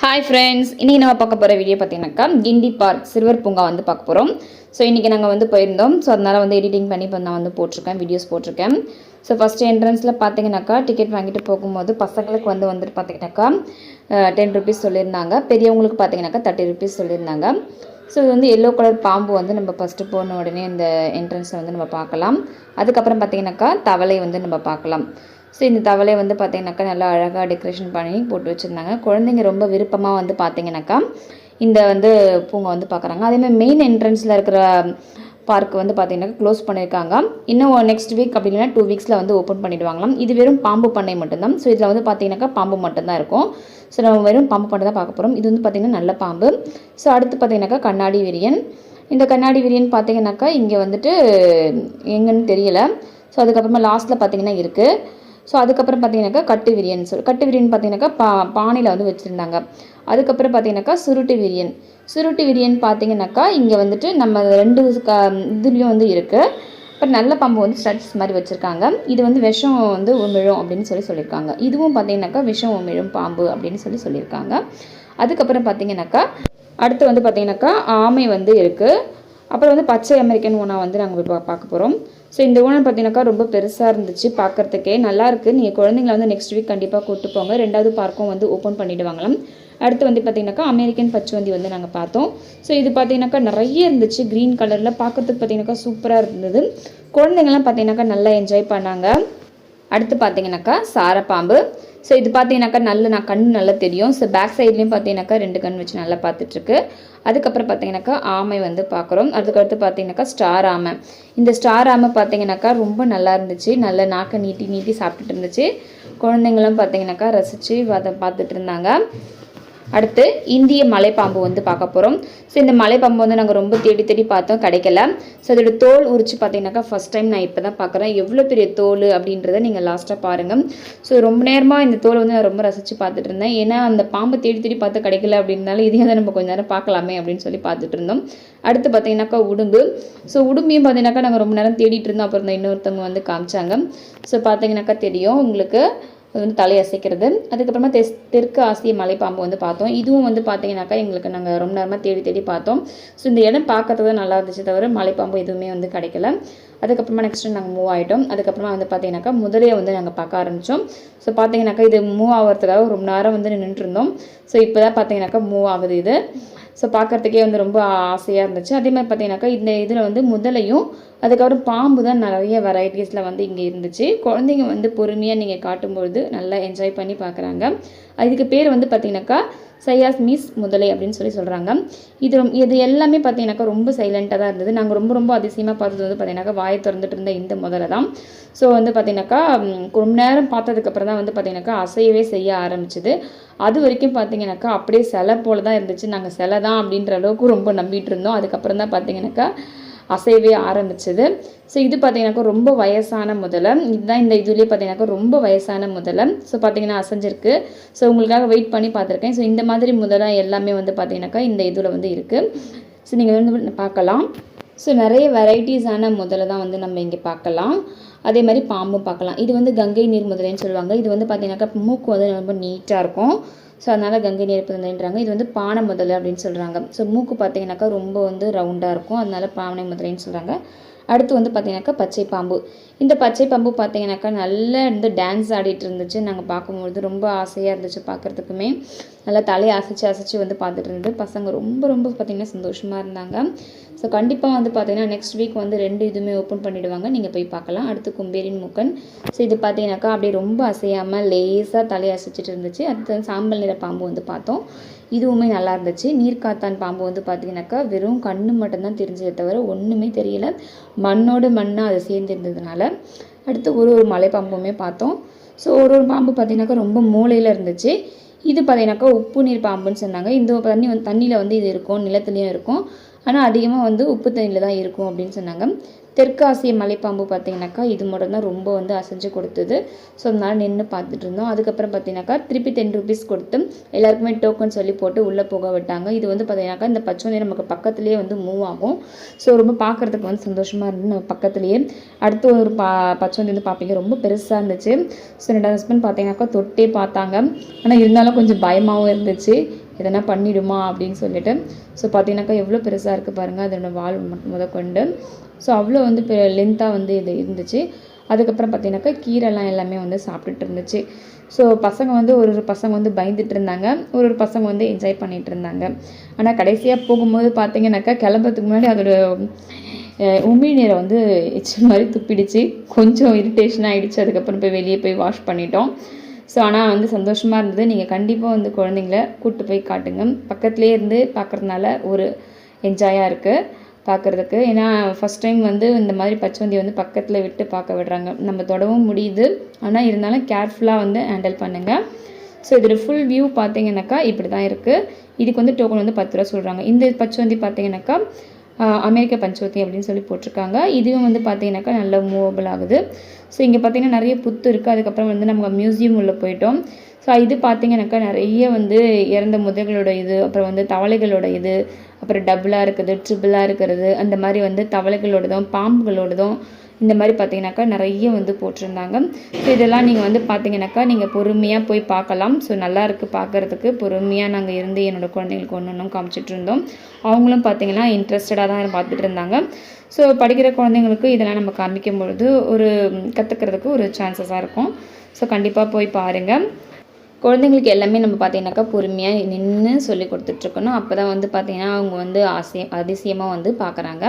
Hi friends இன்றைக்கி நம்ம பார்க்க போகிற வீடியோ பார்த்தீங்கன்னாக்கா கிண்டி பார்க் சிறுவர் பூங்கா வந்து பார்க்க போகிறோம் ஸோ இன்றைக்கி நாங்கள் வந்து போயிருந்தோம். ஸோ அதனால் வந்து எடிட்டிங் பண்ணி இப்போ நான் வந்து போட்டிருக்கேன் வீடியோஸ் போட்டிருக்கேன். ஸோ ஃபஸ்ட்டு என்ட்ரன்ஸில் பார்த்தீங்கன்னாக்கா டிக்கெட் வாங்கிட்டு போகும்போது பசங்களுக்கு வந்து வந்துட்டு பார்த்தீங்கன்னாக்கா டென் ருபீஸ் சொல்லியிருந்தாங்க. பெரியவங்களுக்கு பார்த்தீங்கன்னாக்கா தேர்ட்டி ருபீஸ் சொல்லியிருந்தாங்க. ஸோ இது வந்து எல்லோ கலர் பாம்பு வந்து நம்ம ஃபஸ்ட்டு போன உடனே இந்த என்ட்ரன்ஸில் வந்து நம்ம பார்க்கலாம். அதுக்கப்புறம் பார்த்தீங்கன்னாக்கா தவளை வந்து நம்ம பார்க்கலாம். ஸோ இந்த தவளை வந்து பார்த்தீங்கன்னாக்கா நல்லா அழகாக டெக்கரேஷன் பண்ணி போட்டு வச்சுருந்தாங்க. குழந்தைங்க ரொம்ப விருப்பமாக வந்து பார்த்தீங்கன்னாக்கா இந்த வந்து பூங்கா வந்து பார்க்குறாங்க அதேமாதிரி மெயின் என்ட்ரன்ஸில் இருக்கிற பார்க் வந்து பார்த்தீங்கன்னா க்ளோஸ் பண்ணியிருக்காங்க இன்னும் நெக்ஸ்ட் வீக் அப்படி இல்லைன்னா டூ வீக்ஸில் வந்து ஓப்பன் பண்ணிவிடுவாங்களாம் இது வெறும் பாம்பு பண்ணை மட்டும்தான். ஸோ இதில் வந்து பார்த்தீங்கன்னாக்கா பாம்பு மட்டும்தான் இருக்கும். ஸோ நம்ம வெறும் பாம்பு பண்ணை தான் பார்க்க போகிறோம் இது வந்து பார்த்திங்கன்னா நல்ல பாம்பு. ஸோ அடுத்து பார்த்தீங்கன்னாக்கா கண்ணாடி விரியன். இந்த கண்ணாடி விரியன் பார்த்தீங்கன்னாக்கா இங்கே வந்துட்டு எங்கன்னு தெரியல. ஸோ அதுக்கப்புறமா லாஸ்ட்டில் பார்த்தீங்கன்னா இருக்குது ஸோ அதுக்கப்புறம் பார்த்தீங்கன்னாக்கா கட்டு விரியன் சொல் கட்டு விரியன் பார்த்தீங்கன்னாக்கா பா பானையில் வந்து வச்சுருந்தாங்க. அதுக்கப்புறம் பார்த்தீங்கன்னாக்கா சுருட்டு விரியன். சுருட்டு விரியன் பார்த்தீங்கன்னாக்கா இங்கே வந்துட்டு நம்ம ரெண்டு க இதுலேயும் வந்து இருக்குது அப்புறம் நல்ல பாம்பு வந்து ஸ்டட்ஸ் மாதிரி வச்சுருக்காங்க. இது வந்து விஷம் வந்து உமிழும் அப்படின்னு சொல்லி சொல்லியிருக்காங்க. இதுவும் பார்த்தீங்கன்னாக்கா விஷம் உமிழும் பாம்பு அப்படின்னு சொல்லி சொல்லியிருக்காங்க. அதுக்கப்புறம் பார்த்தீங்கன்னாக்கா அடுத்து வந்து பார்த்தீங்கன்னாக்கா ஆமை வந்து இருக்குது அப்புறம் வந்து பச்சை அமெரிக்கன் ஓனா வந்து நாங்கள் போய் பார்க்க போகிறோம் ஸோ இந்த ஓனம் பார்த்தீங்கன்னாக்கா ரொம்ப பெருசாக இருந்துச்சு பார்க்குறதுக்கே. நல்லா இருக்குது நீங்கள் குழந்தைங்கள வந்து நெக்ஸ்ட் வீக் கண்டிப்பாக கூப்பிட்டு போங்க. ரெண்டாவது பார்க்கும் வந்து ஓப்பன் பண்ணிவிடுவாங்களாம் அடுத்து வந்து பார்த்தீங்கன்னாக்கா அமெரிக்கன் பச்சுவந்தி வந்து நாங்கள் பார்த்தோம். ஸோ இது பார்த்தீங்கன்னாக்கா நிறைய இருந்துச்சு. க்ரீன் கலரில் பார்க்குறதுக்கு பார்த்தீங்கன்னாக்கா சூப்பராக இருந்தது. குழந்தைங்கள்லாம் பார்த்தீங்கன்னாக்கா நல்லா என்ஜாய் பண்ணாங்க. அடுத்து பார்த்தீங்கன்னாக்கா சாரப்பாம்பு. ஸோ இது பார்த்தீங்கன்னாக்கா நல்ல நான் கண் நல்லா தெரியும். ஸோ பேக் சைட்லேயும் பார்த்தீங்கன்னாக்கா ரெண்டு கண் வச்சு நல்லா பார்த்துட்ருக்கு. அதுக்கப்புறம் பார்த்தீங்கன்னாக்கா ஆமை வந்து பார்க்குறோம். அதுக்கடுத்து பார்த்தீங்கன்னாக்கா ஸ்டார் ஆமை. இந்த ஸ்டார் ஆமை பார்த்தீங்கன்னாக்கா ரொம்ப நல்லா இருந்துச்சு. நல்ல நாக்கை நீட்டி நீட்டி சாப்பிட்டுட்டு இருந்துச்சு. குழந்தைங்களும் பார்த்தீங்கன்னாக்கா ரசித்து அதை பார்த்துட்டு இருந்தாங்க. அடுத்து இந்திய மலைப்பாம்பு வந்து பார்க்க போகிறோம் ஸோ இந்த மலைப்பாம்பு வந்து நாங்கள் ரொம்ப தேடி தேடி பார்த்தோம் கிடைக்கல. ஸோ அதோட தோல் உரிச்சு பார்த்தீங்கன்னாக்கா ஃபஸ்ட் டைம் நான் இப்போ தான் பார்க்குறேன். எவ்வளோ பெரிய தோல் அப்படின்றத நீங்கள் லாஸ்ட்டாக பாருங்கள் ஸோ ரொம்ப நேரமாக இந்த தோல் வந்து நான் ரொம்ப ரசித்து பார்த்துட்டு இருந்தேன். ஏன்னா அந்த பாம்பு தேடி தேடி பார்த்து கிடைக்கல அப்படின்னால இதையும் தான் நம்ம கொஞ்ச நேரம் பார்க்கலாமே அப்படின்னு சொல்லி பார்த்துட்டு இருந்தோம். அடுத்து பார்த்தீங்கன்னாக்கா உடும்பு. ஸோ உடும்பையும் பார்த்தீங்கன்னாக்கா நாங்கள் ரொம்ப நேரம் தேடிட்டு இருந்தோம். அப்புறம் இந்த இன்னொருத்தவங்க வந்து காமிச்சாங்க. ஸோ பார்த்தீங்கன்னாக்கா தெரியும். உங்களுக்கு அது வந்து தலையசைக்கிறது அதுக்கப்புறமா தெஸ் தெற்கு ஆசிய மலைப்பாம்பு வந்து பார்த்தோம். இதுவும் வந்து பார்த்தீங்கன்னாக்கா எங்களுக்கு நாங்கள் ரொம்ப நேரமாக தேடி தேடி பார்த்தோம். ஸோ இந்த இடம் பார்க்கறது தான் நல்லா இருந்துச்சு தவிர மலைப்பாம்பு எதுவுமே வந்து கிடைக்கல. அதுக்கப்புறமா நெக்ஸ்ட்டு நாங்கள் மூவ் ஆகிட்டோம் அதுக்கப்புறமா வந்து பார்த்தீங்கன்னாக்கா முதலையை வந்து நாங்கள் பார்க்க ஆரம்பித்தோம் ஸோ பார்த்தீங்கன்னாக்கா இது மூவ் ஆகிறதுக்காக ரொம்ப நேரம் வந்து நின்றுட்டு இருந்தோம். ஸோ இப்போ தான் பார்த்தீங்கன்னாக்கா மூவ் ஆகுது இது. ஸோ பார்க்குறதுக்கே வந்து ரொம்ப ஆசையாக இருந்துச்சு. அதே மாதிரி பார்த்தீங்கன்னாக்கா இந்த இதில் வந்து முதலையும் அதுக்கப்புறம் பாம்பு தான் நிறைய வெரைட்டிஸில் வந்து இங்கே இருந்துச்சு. குழந்தைங்க வந்து பொறுமையாக நீங்கள் காட்டும்பொழுது நல்லா என்ஜாய் பண்ணி பார்க்குறாங்க. அதுக்கு பேர் வந்து பார்த்தீங்கன்னாக்கா சையாஸ் மீஸ் முதலை அப்படின்னு சொல்லி சொல்கிறாங்க இது ரொம் இது எல்லாமே பார்த்தீங்கன்னாக்கா ரொம்ப சைலண்ட்டாக தான் இருந்தது. நாங்கள் ரொம்ப ரொம்ப அதிசயமாக பார்த்தது வந்து பார்த்தீங்கன்னாக்கா வாயை திறந்துட்டு இருந்த இந்த முதலை தான். ஸோ வந்து பார்த்தீங்கன்னாக்கா ரொம்ப நேரம் பார்த்ததுக்கப்புறம் தான் வந்து பார்த்தீங்கன்னாக்கா அசையவே செய்ய ஆரம்பிச்சிது. அது வரைக்கும் பார்த்தீங்கன்னாக்கா அப்படியே சிலை போல தான் இருந்துச்சு. நாங்கள் சிலை தான் அப்படின்ற அளவுக்கு ரொம்ப நம்பிட்டு இருந்தோம். அதுக்கப்புறம் தான் பார்த்தீங்கன்னாக்கா அசையவே ஆரம்பிச்சது. ஸோ இது பார்த்தீங்கன்னாக்கா ரொம்ப வயசான முதலை இதுதான் இந்த இதுலேயே பார்த்தீங்கன்னாக்கா ரொம்ப வயசான முதலை ஸோ பார்த்தீங்கன்னா அசைஞ்சிருக்கு. ஸோ உங்களுக்காக வெயிட் பண்ணி பார்த்துருக்கேன் ஸோ இந்த மாதிரி முதலை எல்லாமே வந்து பார்த்தீங்கன்னாக்கா இந்த இதில் வந்து இருக்குது ஸோ நீங்கள் வந்து பார்க்கலாம் ஸோ நிறைய வெரைட்டிஸான முதலை தான் வந்து நம்ம இங்கே பார்க்கலாம் அதே மாதிரி பாம்பும் பார்க்கலாம் இது வந்து கங்கை நீர் முதலைன்னு சொல்லுவாங்க. இது வந்து பார்த்தீங்கன்னாக்கா மூக்கு வந்து ரொம்ப நீட்டாக இருக்கும். ஸோ அதனால் கங்கை நீர் முதலைன்றாங்க இது வந்து பானை முதலை அப்படின்னு சொல்கிறாங்க ஸோ மூக்கு பார்த்தீங்கன்னாக்கா ரொம்ப வந்து ரவுண்டாக இருக்கும். அதனால பானை முதலைன்னு சொல்கிறாங்க அடுத்து வந்து பார்த்தீங்கன்னாக்கா பச்சை பாம்பு. இந்த பச்சை பாம்பு பார்த்தீங்கன்னாக்கா நல்லா இருந்து டான்ஸ் ஆடிட்டு இருந்துச்சு. நாங்கள் பார்க்கும்பொழுது ரொம்ப ஆசையாக இருந்துச்சு பார்க்குறதுக்குமே. நல்லா தலையை அசைச்சு அசைச்சு வந்து பார்த்துட்டு இருந்தது. பசங்க ரொம்ப ரொம்ப பார்த்திங்கன்னா சந்தோஷமாக இருந்தாங்க. ஸோ கண்டிப்பாக வந்து பார்த்தீங்கன்னா நெக்ஸ்ட் வீக் வந்து ரெண்டு இதுவுமே ஓப்பன் பண்ணிவிடுவாங்க நீங்கள் போய் பார்க்கலாம். அடுத்து கும்பேரின் முக்கன். ஸோ இது பார்த்தீங்கன்னாக்கா அப்படியே ரொம்ப அசையாமல் லேஸாக தலையை அசைச்சிட்டு இருந்துச்சு. அடுத்து சாம்பல் நிற பாம்பு வந்து பார்த்தோம். இதுவுமே நல்லா இருந்துச்சு. நீர்க்காத்தான் பாம்பு வந்து பார்த்தீங்கன்னாக்கா வெறும் கண்ணு மட்டும்தான் தெரிஞ்சதை தவிர ஒன்றுமே தெரியல. மண்ணோடு மண்ணாக அது சேர்ந்துருந்ததுனால. அடுத்து ஒரு ஒரு மலைப்பாம்புமே பார்த்தோம். ஸோ ஒரு ஒரு பாம்பு பார்த்தீங்கன்னாக்கா ரொம்ப மூளையில் இருந்துச்சு. இது பார்த்தீங்கன்னாக்கா உப்பு நீர் பாம்புன்னு சொன்னாங்க. இந்த தண்ணி வந்து தண்ணியில் வந்து இது இருக்கும் நிலத்துலேயும் இருக்கும். ஆனால் அதிகமாக வந்து உப்பு தண்ணியில் தான் இருக்கும் அப்படின்னு சொன்னாங்க. தெற்காசிய மலைப்பாம்பு பார்த்தீங்கன்னாக்கா இது மட்டும் தான் ரொம்ப வந்து அசைஞ்சு கொடுத்தது. ஸோ அதனால் நின்று பார்த்துட்டு இருந்தோம். அதுக்கப்புறம் பார்த்தீங்கன்னாக்கா திருப்பி டென் ருபீஸ் கொடுத்து எல்லாருக்குமே டோக்கன் சொல்லி போட்டு உள்ளே போக விட்டாங்க. இது வந்து பார்த்தீங்கன்னாக்கா இந்த பச்சோந்தி நமக்கு பக்கத்துலேயே வந்து மூவ் ஆகும். ஸோ ரொம்ப பார்க்குறதுக்கு வந்து சந்தோஷமாக இருந்தது நம்ம பக்கத்துலேயே. அடுத்து ஒரு பா பச்சோந்தி வந்து பார்ப்பீங்க. ரொம்ப பெருசாக இருந்துச்சு. ஸோ என்னோட ஹஸ்பண்ட் பார்த்தீங்கன்னாக்கா தொட்டே பார்த்தாங்க. ஆனால் இருந்தாலும் கொஞ்சம் பயமாகவும் இருந்துச்சு. எதனா பண்ணிடுமா அப்படின்னு சொல்லிட்டு. ஸோ பார்த்தீங்கன்னாக்கா எவ்வளோ பெருசாக இருக்குது பாருங்கள் அதோட வால் முதற்கொண்டு. ஸோ அவ்வளோ வந்து லென்த்தாக வந்து இது இருந்துச்சு. அதுக்கப்புறம் பார்த்தீங்கன்னாக்கா கீரைலாம் எல்லாமே வந்து சாப்பிட்டுட்டு இருந்துச்சு. ஸோ பசங்க வந்து ஒரு ஒரு பசங்க வந்து பயந்துட்டு இருந்தாங்க. ஒரு ஒரு பசங்க வந்து என்ஜாய் பண்ணிகிட்டு இருந்தாங்க. ஆனால் கடைசியாக போகும்போது பார்த்தீங்கன்னாக்கா கிளம்புறதுக்கு முன்னாடி அதோட உமிழ்நீரை வந்து எச்சு மாதிரி துப்பிடுச்சு. கொஞ்சம் இரிட்டேஷன் ஆகிடுச்சு அதுக்கப்புறம் போய் வெளியே போய் வாஷ் பண்ணிட்டோம். ஸோ ஆனால் வந்து சந்தோஷமாக இருந்தது. நீங்கள் கண்டிப்பாக வந்து குழந்தைங்கள கூப்பிட்டு போய் காட்டுங்க. பக்கத்துலேயே இருந்து பார்க்குறதுனால ஒரு என்ஜாயாக இருக்குது பார்க்குறதுக்கு. ஏன்னா ஃபஸ்ட் டைம் வந்து இந்த மாதிரி பச்சவந்தி வந்து பக்கத்தில் விட்டு பார்க்க விடுறாங்க. நம்ம தொடவும் முடியுது. ஆனால் இருந்தாலும் கேர்ஃபுல்லாக வந்து ஹேண்டில் பண்ணுங்கள் ஸோ இதோட ஃபுல் வியூ பார்த்தீங்கன்னாக்கா இப்படி தான் இருக்குது இதுக்கு வந்து டோக்கன் வந்து பத்து ரூபா சொல்கிறாங்க இந்த பச்சவந்தி பார்த்தீங்கன்னாக்கா அமெரிக்க பஞ்சவத்தி அப்படின்னு சொல்லி போட்டிருக்காங்க. இதுவும் வந்து பார்த்தீங்கன்னாக்கா நல்ல மூவபிள் ஆகுது. ஸோ இங்கே பார்த்தீங்கன்னா நிறைய புத்து இருக்குது அதுக்கப்புறம் வந்து நம்ம மியூசியம் உள்ளே போயிட்டோம். ஸோ இது பார்த்தீங்கன்னாக்கா நிறைய வந்து இறந்த முதல்களோட இது அப்புறம் வந்து தவளைகளோட இது அப்புறம் டபுளாக இருக்குது ட்ரிபிளாக இருக்கிறது அந்த மாதிரி வந்து தவளைகளோடதும் பாம்புகளோடதும் இந்த மாதிரி பார்த்தீங்கன்னாக்கா நிறைய வந்து போட்டிருந்தாங்க. ஸோ இதெல்லாம் நீங்கள் வந்து பார்த்தீங்கன்னாக்கா நீங்கள் பொறுமையாக போய் பார்க்கலாம். ஸோ நல்லா இருக்குது பார்க்குறதுக்கு. பொறுமையாக நாங்கள் இருந்து என்னோடய குழந்தைங்களுக்கு ஒன்று ஒன்றும் காமிச்சிட்டு இருந்தோம். அவங்களும் பார்த்தீங்கன்னா இன்ட்ரெஸ்டடாக தான் பார்த்துட்டு இருந்தாங்க. ஸோ படிக்கிற குழந்தைங்களுக்கு இதெல்லாம் நம்ம காமிக்கும் பொழுது ஒரு கற்றுக்கிறதுக்கு ஒரு சான்சஸாக இருக்கும். ஸோ கண்டிப்பாக போய் பாருங்கள் குழந்தைங்களுக்கு எல்லாமே நம்ம பார்த்தீங்கன்னாக்கா பொறுமையாக நின்று சொல்லி கொடுத்துட்ருக்கணும். அப்போ தான் வந்து பார்த்திங்கன்னா அவங்க வந்து ஆசையம் அதிசயமாக வந்து பார்க்குறாங்க.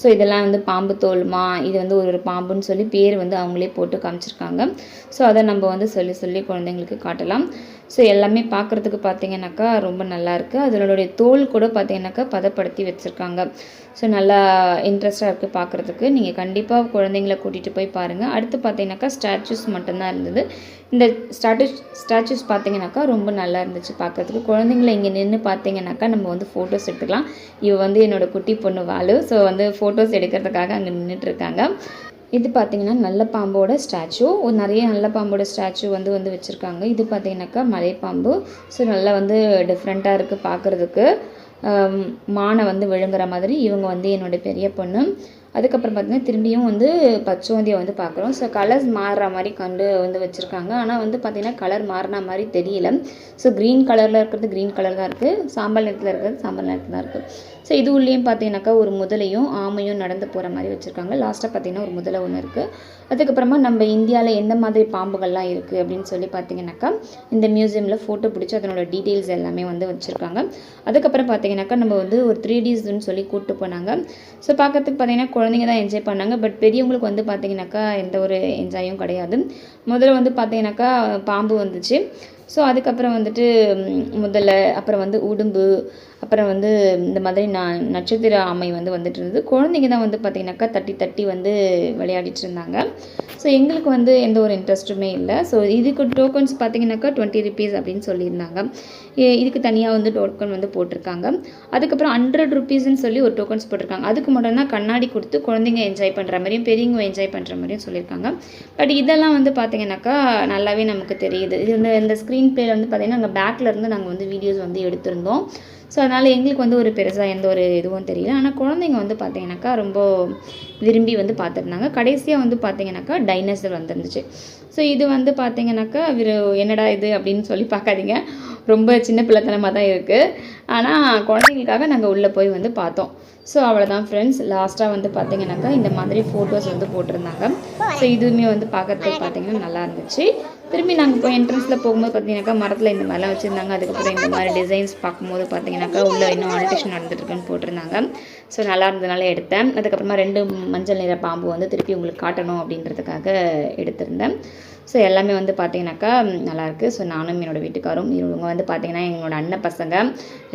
ஸோ இதெல்லாம் வந்து பாம்பு தோல்மா? இது வந்து ஒரு ஒரு பாம்புன்னு சொல்லி பேர் வந்து அவங்களே போட்டு காமிச்சிருக்காங்க. ஸோ அதை நம்ம வந்து சொல்லி சொல்லி குழந்தைங்களுக்கு காட்டலாம். ஸோ எல்லாமே பார்க்குறதுக்கு பார்த்தீங்கன்னாக்கா ரொம்ப நல்லாயிருக்கு அதனுடைய தோல் கூட பார்த்தீங்கன்னாக்கா பதப்படுத்தி வச்சுருக்காங்க. ஸோ நல்லா இன்ட்ரெஸ்ட்டாக இருக்குது பார்க்குறதுக்கு நீங்கள் கண்டிப்பாக குழந்தைங்கள கூட்டிகிட்டு போய் பாருங்கள் அடுத்து பார்த்தீங்கன்னாக்கா ஸ்டாச்சுஸ் மட்டும்தான் இருந்தது. இந்த ஸ்டாட்டு ஸ்டாச்சுஸ் பார்த்தீங்கன்னாக்கா ரொம்ப நல்லா இருந்துச்சு பார்க்குறதுக்கு குழந்தைங்கள இங்கே நின்று பார்த்தீங்கன்னாக்கா நம்ம வந்து ஃபோட்டோஸ் எடுத்துக்கலாம். இவ வந்து என்னோடய குட்டி பொண்ணு வாழு ஸோ வந்து ஃபோட்டோஸ் எடுக்கிறதுக்காக அங்கே நின்றுட்டுருக்காங்க இது பார்த்தீங்கன்னா நல்ல பாம்போட ஸ்டாச்சு. நிறைய நல்ல பாம்போட ஸ்டாச்சு வந்து வந்து வச்சுருக்காங்க. இது பார்த்தீங்கன்னாக்கா மலைப்பாம்பு. ஸோ நல்லா வந்து டிஃப்ரெண்ட்டாக இருக்குது பார்க்குறதுக்கு மானை வந்து விழுங்குற மாதிரி இவங்க வந்து என்னுடைய பெரிய பொண்ணு. அதுக்கப்புறம் பார்த்திங்கன்னா திரும்பியும் வந்து பச்சோந்தியை வந்து பார்க்குறோம் ஸோ கலர்ஸ் மாறுற மாதிரி கண்டு வந்து வச்சுருக்காங்க. ஆனால் வந்து பார்த்திங்கன்னா கலர் மாறின மாதிரி தெரியல. ஸோ க்ரீன் கலரில் இருக்கிறது க்ரீன் கலர் தான் இருக்குது சாம்பல் நிறத்தில் இருக்கிறது சாம்பல் நிறத்தில் தான் இருக்குது ஸோ இது உள்ளேயும் பார்த்தீங்கன்னாக்கா ஒரு முதலையும் ஆமையும் நடந்து போகிற மாதிரி வச்சுருக்காங்க. லாஸ்ட்டாக பார்த்தீங்கன்னா ஒரு முதலை ஒன்று இருக்குது அதுக்கப்புறமா நம்ம இந்தியாவில் எந்த மாதிரி பாம்புகள்லாம் இருக்குது அப்படின்னு சொல்லி பார்த்தீங்கன்னாக்கா இந்த மியூசியமில் ஃபோட்டோ பிடிச்சி அதனோட டீட்டெயில்ஸ் எல்லாமே வந்து வச்சுருக்காங்க. அதுக்கப்புறம் பார்த்தீங்கன்னாக்கா நம்ம வந்து ஒரு த்ரீ டீஸ்ன்னு சொல்லி கூப்பிட்டு போனாங்க. ஸோ பார்க்கறதுக்கு பார்த்தீங்கன்னா குழந்தைங்க தான் என்ஜாய் பண்ணாங்க. பட் பெரியவங்களுக்கு வந்து பார்த்தீங்கன்னாக்கா எந்த ஒரு என்ஜாயும் கிடையாது. முதல்ல வந்து பார்த்தீங்கன்னாக்கா பாம்பு வந்துச்சு. ஸோ அதுக்கப்புறம் வந்துட்டு முதல்ல அப்புறம் வந்து உடும்பு அப்புறம் வந்து இந்த மாதிரி நான் நட்சத்திர ஆமை வந்து வந்துட்டு இருந்தது. குழந்தைங்க தான் வந்து பார்த்திங்கனாக்கா தட்டி தட்டி வந்து விளையாடிட்டு இருந்தாங்க. ஸோ எங்களுக்கு வந்து எந்த ஒரு இன்ட்ரெஸ்ட்டுமே இல்லை. ஸோ இதுக்கு டோக்கன்ஸ் பார்த்தீங்கன்னாக்கா டுவெண்ட்டி ருபீஸ் அப்படின்னு சொல்லியிருந்தாங்க. இதுக்கு தனியாக வந்து டோக்கன் வந்து போட்டிருக்காங்க. அதுக்கப்புறம் ஹண்ட்ரட் ருபீஸ்ன்னு சொல்லி ஒரு டோக்கன்ஸ் போட்டிருக்காங்க. அதுக்கு மட்டும் தான் கண்ணாடி கொடுத்து குழந்தைங்க என்ஜாய் பண்ணுற மாதிரியும் பெரியவங்க என்ஜாய் பண்ணுற மாதிரியும் சொல்லியிருக்காங்க. பட் இதெல்லாம் வந்து பார்த்தீங்கன்னாக்கா நல்லாவே நமக்கு தெரியுது. இது இந்த இந்த ஸ்க்ரீன் பிளேயில் வந்து பார்த்திங்கன்னா நாங்கள் பேக்கில் இருந்து நாங்கள் வந்து வீடியோஸ் வந்து எடுத்திருந்தோம். ஸோ அதனால் எங்களுக்கு வந்து ஒரு பெருசாக எந்த ஒரு இதுவும் தெரியல. ஆனால் குழந்தைங்க வந்து பார்த்தீங்கன்னாக்கா ரொம்ப விரும்பி வந்து பார்த்துருந்தாங்க கடைசியாக வந்து பார்த்தீங்கன்னாக்கா டைனோசர் வந்துருந்துச்சு. ஸோ இது வந்து பார்த்தீங்கன்னாக்கா இவர் என்னடா இது அப்படின்னு சொல்லி பார்க்காதீங்க ரொம்ப சின்ன பிள்ளைத்தனமாக தான் இருக்குது ஆனால் குழந்தைங்களுக்காக நாங்கள் உள்ளே போய் வந்து பார்த்தோம். ஸோ அவ்வளோதான் ஃப்ரெண்ட்ஸ் லாஸ்ட்டாக வந்து பார்த்தீங்கன்னாக்கா இந்த மாதிரி ஃபோட்டோஸ் வந்து போட்டிருந்தாங்க. ஸோ இதுவுமே வந்து பார்க்குறதுக்கு பார்த்தீங்கன்னா நல்லா இருந்துச்சு. திரும்பி நாங்கள் போய் என்ட்ரன்ஸில் போகும்போது பார்த்தீங்கன்னாக்கா மரத்தில் இந்த மாதிரிலாம் வச்சுருந்தாங்க. அதுக்கப்புறம் இந்த மாதிரி டிசைன்ஸ் பார்க்கும்போது பார்த்தீங்கன்னாக்கா உள்ளே இன்னும் ஆல்ட்ரேஷன் நடந்துட்டுருக்குன்னு போட்டிருந்தாங்க. ஸோ நல்லா இருந்ததுனால எடுத்தேன். அதுக்கப்புறமா ரெண்டு மஞ்சள் நிற பாம்பு வந்து திருப்பி உங்களுக்கு காட்டணும் அப்படின்றதுக்காக எடுத்திருந்தேன். ஸோ எல்லாமே வந்து பார்த்தீங்கன்னாக்கா நல்லாயிருக்கு ஸோ நானும் என்னோடய வீட்டுக்காரும் இவங்க வந்து பார்த்தீங்கன்னா எங்களோட அண்ணன் பசங்க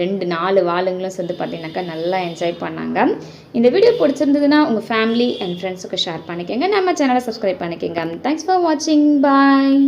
ரெண்டு நாலு வாளுங்களும் சேர்ந்து பார்த்தீங்கன்னாக்கா நல்லா என்ஜாய் பண்ணாங்க. இந்த வீடியோ பிடிச்சிருந்ததுன்னா உங்கள் ஃபேமிலி அண்ட் ஃப்ரெண்ட்ஸுக்கு ஷேர் பண்ணிக்கோங்க. நம்ம சேனலை சப்ஸ்கிரைப் பண்ணிக்கோங்க. தேங்க்ஸ் ஃபார் வாட்சிங் பாய்